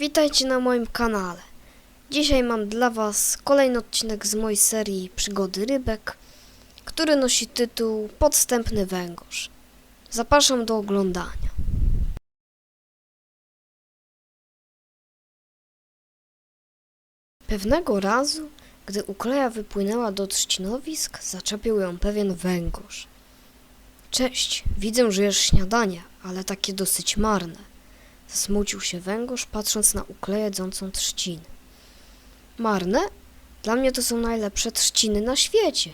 Witajcie na moim kanale. Dzisiaj mam dla Was kolejny odcinek z mojej serii Przygody Rybek, który nosi tytuł Podstępny węgorz. Zapraszam do oglądania. Pewnego razu, gdy ukleja wypłynęła do trzcinowisk, zaczepił ją pewien węgorz. Cześć, widzę, że jesz śniadanie, ale takie dosyć marne. Zasmucił się węgorz, patrząc na ukleję jedzącą trzciny. Marne? Dla mnie to są najlepsze trzciny na świecie.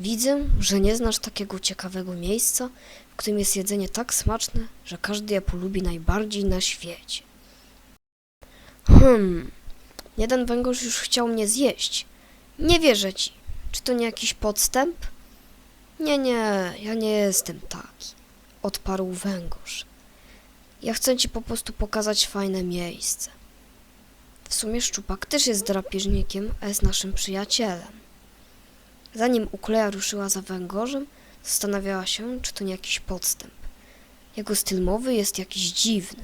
Widzę, że nie znasz takiego ciekawego miejsca, w którym jest jedzenie tak smaczne, że każdy je polubi najbardziej na świecie. Hmm, jeden węgorz już chciał mnie zjeść. Nie wierzę ci. Czy to nie jakiś podstęp? Nie, nie, ja nie jestem taki, odparł węgorz. Ja chcę ci po prostu pokazać fajne miejsce. W sumie szczupak też jest drapieżnikiem, a jest naszym przyjacielem. Zanim ukleja ruszyła za węgorzem, zastanawiała się, czy to nie jakiś podstęp. Jego styl mowy jest jakiś dziwny.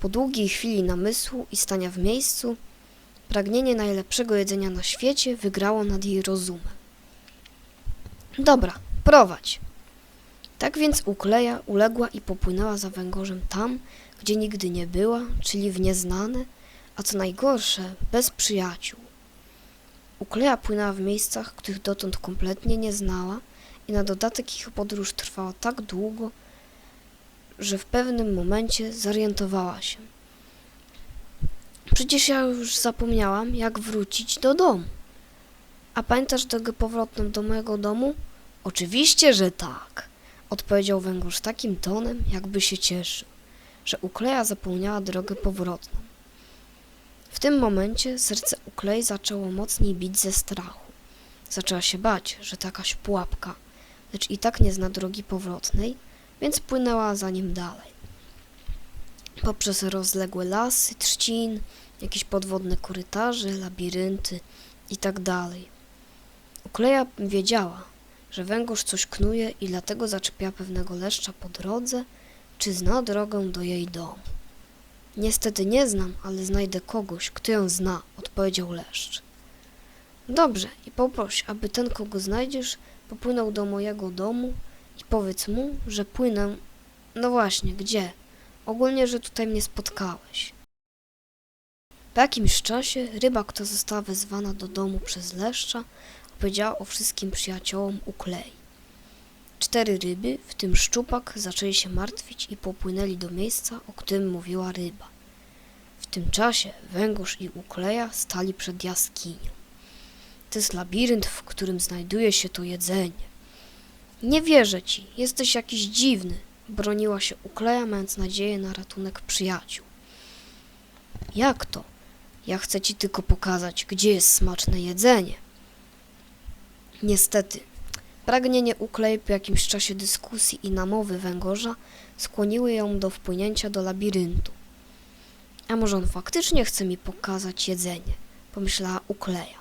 Po długiej chwili namysłu i stania w miejscu, pragnienie najlepszego jedzenia na świecie wygrało nad jej rozumem. Dobra, prowadź. Tak więc ukleja uległa i popłynęła za węgorzem tam, gdzie nigdy nie była, czyli w nieznane, a co najgorsze, bez przyjaciół. Ukleja płynęła w miejscach, których dotąd kompletnie nie znała i na dodatek ich podróż trwała tak długo, że w pewnym momencie zorientowała się. Przecież ja już zapomniałam, jak wrócić do domu. A pamiętasz drogę powrotną do mojego domu? Oczywiście, że tak odpowiedział węgorz takim tonem, jakby się cieszył, że ukleja zapomniała drogę powrotną. W tym momencie serce uklei zaczęło mocniej bić ze strachu. Zaczęła się bać, że to jakaś pułapka, lecz i tak nie zna drogi powrotnej, więc płynęła za nim dalej. Poprzez rozległe lasy, trzcin, jakieś podwodne korytarze, labirynty i tak dalej. Ukleja wiedziała, że węgorz coś knuje i dlatego zaczepia pewnego leszcza po drodze, czy zna drogę do jej domu. Niestety nie znam, ale znajdę kogoś, kto ją zna, odpowiedział leszcz. Dobrze, i poproś, aby ten, kogo znajdziesz, popłynął do mojego domu i powiedz mu, że płynę. No właśnie, gdzie? Ogólnie, że tutaj mnie spotkałeś. Po jakimś czasie ryba, która została wezwana do domu przez leszcza, opowiedziała o wszystkim przyjaciołom uklei. Cztery ryby, w tym szczupak, zaczęli się martwić i popłynęli do miejsca, o którym mówiła ryba. W tym czasie węgorz i ukleja stali przed jaskinią. To jest labirynt, w którym znajduje się to jedzenie. Nie wierzę ci, jesteś jakiś dziwny, broniła się ukleja, mając nadzieję na ratunek przyjaciół. Jak to? Ja chcę ci tylko pokazać, gdzie jest smaczne jedzenie. Niestety, pragnienie uklei po jakimś czasie dyskusji i namowy węgorza skłoniły ją do wpłynięcia do labiryntu. A może on faktycznie chce mi pokazać jedzenie, pomyślała ukleja.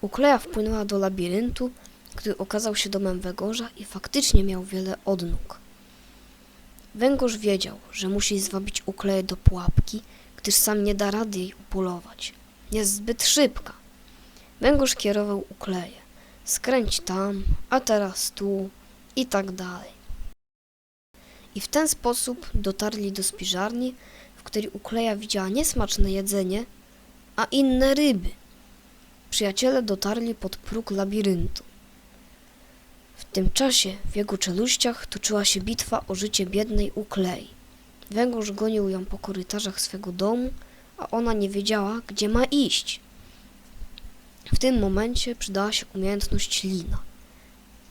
Ukleja wpłynęła do labiryntu, gdy okazał się domem węgorza i faktycznie miał wiele odnóg. Węgorz wiedział, że musi zwabić ukleję do pułapki, gdyż sam nie da rady jej upolować. Jest zbyt szybka. Węgorz kierował ukleję. Skręć tam, a teraz tu i tak dalej. I w ten sposób dotarli do spiżarni, w której ukleja widziała niesmaczne jedzenie, a inne ryby. Przyjaciele dotarli pod próg labiryntu. W tym czasie w jego czeluściach toczyła się bitwa o życie biednej uklei. Węgorz gonił ją po korytarzach swego domu, a ona nie wiedziała, gdzie ma iść. W tym momencie przydała się umiejętność lina.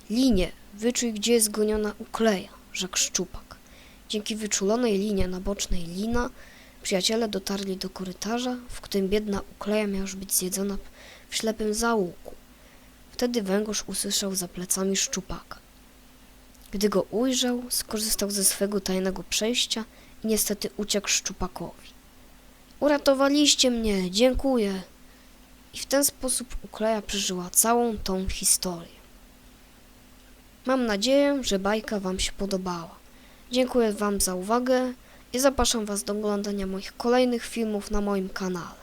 Linie, wyczuj, gdzie jest goniona ukleja, rzekł szczupak. Dzięki wyczulonej linie na bocznej lina przyjaciele dotarli do korytarza, w którym biedna ukleja miała już być zjedzona w ślepym załuku. Wtedy węgorz usłyszał za plecami szczupaka. Gdy go ujrzał, skorzystał ze swego tajnego przejścia i niestety uciekł szczupakowi. Uratowaliście mnie, dziękuję, i w ten sposób Ukleja przeżyła całą tą historię. Mam nadzieję, że bajka Wam się podobała. Dziękuję Wam za uwagę i zapraszam Was do oglądania moich kolejnych filmów na moim kanale.